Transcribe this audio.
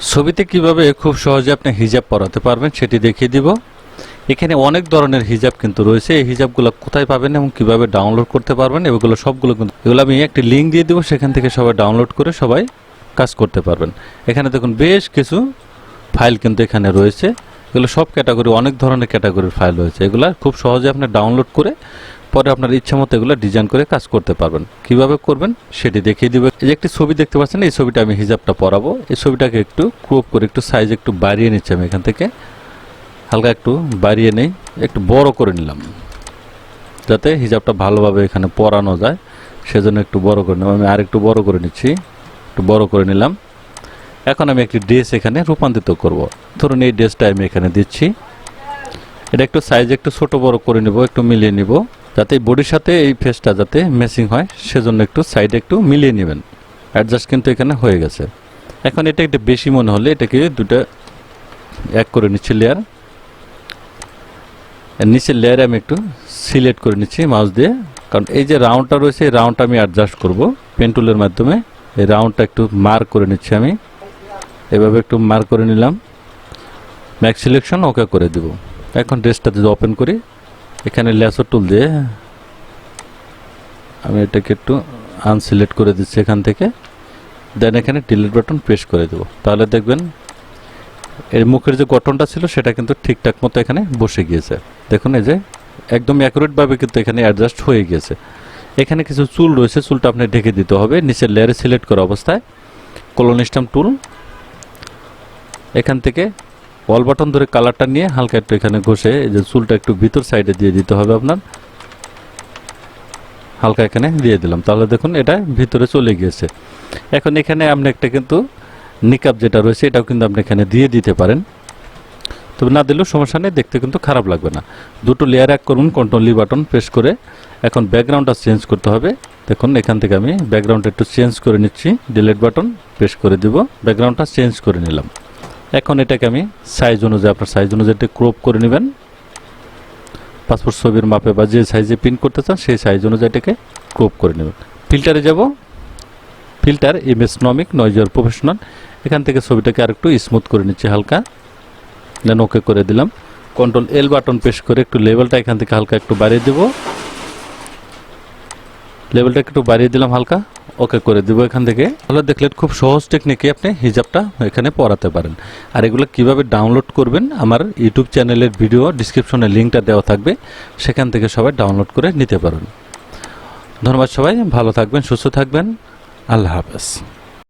ছবিতে কীভাবে খুব সহজে আপনি হিজাব পরাতে পারবেন সেটি দেখিয়ে দিব। এখানে অনেক ধরনের হিজাব কিন্তু রয়েছে। এই হিজাবগুলো কোথায় পাবেন এবং কীভাবে ডাউনলোড করতে পারবেন, এগুলো সবগুলো কিন্তু এগুলো আমি একটি লিঙ্ক দিয়ে দিব, সেখান থেকে সবাই ডাউনলোড করে সবাই কাজ করতে পারবেন। এখানে দেখুন বেশ কিছু ফাইল কিন্তু এখানে রয়েছে। এগুলো সব ক্যাটাগরি অনেক ধরনের ক্যাটাগরির ফাইল রয়েছে। এগুলো খুব সহজে আপনি ডাউনলোড করে পরে আপনার ইচ্ছা মতো এগুলো ডিজাইন করে কাজ করতে পারবেন। কীভাবে করবেন সেটি দেখিয়ে দিবে। এই যে একটি ছবি দেখতে পাচ্ছেন, এই ছবিটা আমি হিজাবটা পরাবো। এই ছবিটাকে একটু ক্রপ করে, একটু সাইজ একটু বাড়িয়ে নিচ্ছি আমি এখান থেকে। হালকা একটু বাড়িয়ে নেই, একটু বড় করে নিলাম। যাতে হিজাবটা ভালোভাবে এখানে পরানো যায়, সেজন্য একটু বড় করে নিলাম। আমি আর একটু বড় করে নিচ্ছি, একটু বড় করে নিলাম। এখন আমি একটি ড্রেস এখানে রূপান্তরিত করব। ধরুন এই ড্রেসটা আমি এখানে দিচ্ছি। এটা একটু সাইজ একটু ছোট বড় করে নেব, একটু মিলিয়ে নিব। যাতে বডির সাথে এই ফেসটা যাতে ম্যাচিং হয়, সেজন্য একটু সাইডে একটু মিলিয়ে নেবেন। অ্যাডজাস্ট কিন্তু এখানে হয়ে গেছে। এখন এটা একটু বেশি মনে হলে এটাকে দুটা এক করে নিচ্ছি লেয়ার নিচের লেয়ারে আমি একটু সিলেক্ট করে নিচ্ছি মাউস দিয়ে। কারণ এই যে রাউন্ডটা রয়েছে, এই রাউন্ডটা আমি অ্যাডজাস্ট করব। পেন্টুলের মাধ্যমে এই রাউন্ডটা একটু মার্ক করে নিচ্ছি আমি। এভাবে একটু মার্ক করে নিলাম। ম্যাক্স সিলেকশন ওকে করে দিব। এখন ড্রেসটা যদি ওপেন করি এখানে ল্যাসো টুল দিয়ে আমি এটাকে একটু আনসিলেক্ট করে দিচ্ছি এখান থেকে। দেন এখানে ডিলিট বাটন প্রেস করে দেবো। তাহলে দেখবেন এর মুখের যে গঠনটা ছিল সেটা কিন্তু ঠিকঠাক মতো এখানে বসে গিয়েছে। দেখুন এই যে একদম অ্যাকুরেটভাবে কিন্তু এখানে অ্যাডজাস্ট হয়ে গিয়েছে। এখানে কিছু চুল রয়েছে, চুলটা আপনি ঢেকে দিতে হবে। নিচের লেয়ারে সিলেক্ট করা অবস্থায়। কলোনিস্টাম টুল এখান থেকে ওয়াল বাটন ধরে কালারটা নিয়ে হালকা একটু এখানে ঘষে, এই যে চুলটা একটু ভিতর সাইডে দিয়ে দিতে হবে আপনার। হালকা এখানে দিয়ে দিলাম। তাহলে দেখুন এটা ভিতরে চলে গিয়েছে। এখন এখানে আপনি একটা কিন্তু নিকাপ যেটা রয়েছে, এটাও কিন্তু আপনি এখানে দিয়ে দিতে পারেন। তবে না দিলেও সমস্যা নেই, দেখতে কিন্তু খারাপ লাগবে না। দুটো লেয়ার এক করুন কন্ট্রোল বাটন প্রেস করে। এখন ব্যাকগ্রাউন্ডটা চেঞ্জ করতে হবে। দেখুন, এখান থেকে আমি ব্যাকগ্রাউন্ডটা একটু চেঞ্জ করে নিচ্ছি। ডিলেট বাটন প্রেস করে দিব। ব্যাকগ্রাউন্ডটা চেঞ্জ করে নিলাম। এখন এটাকে আমি সাইজ অনুযায়ী, আপনার সাইজ অনুযায়ী ক্রপ করে নেবেন। পাসপোর্ট ছবির মাপে বা যে সাইজে প্রিন্ট করতে চান, সেই সাইজ অনুযায়ী এটাকে ক্রপ করে নেবেন। ফিল্টারে যাব। Filter Imagenomic Noiseware professional এখান থেকে ছবিটাকে আরেকটু স্মুথ করে নিচ্ছি হালকা। দেন ওকে করে দিলাম। কন্ট্রোল এল বাটন প্রেস করে একটু লেভেলটা এখান থেকে হালকা একটু বাড়িয়ে দেব। লেভেলটা একটু বাড়িয়ে দিলাম হালকা। ওকে করে দেবো এখান থেকে। তাহলে দেখলেন খুব সহজ টেকনিকে আপনি হিজাবটা এখানে পড়াতে পারেন। আর এগুলো কীভাবে ডাউনলোড করবেন, আমার ইউটিউব চ্যানেলের ভিডিও ডিসক্রিপশনে লিঙ্কটা দেওয়া থাকবে, সেখান থেকে সবাই ডাউনলোড করে নিতে পারেন। ধন্যবাদ সবাই, ভালো থাকবেন, সুস্থ থাকবেন। আল্লাহ হাফেজ।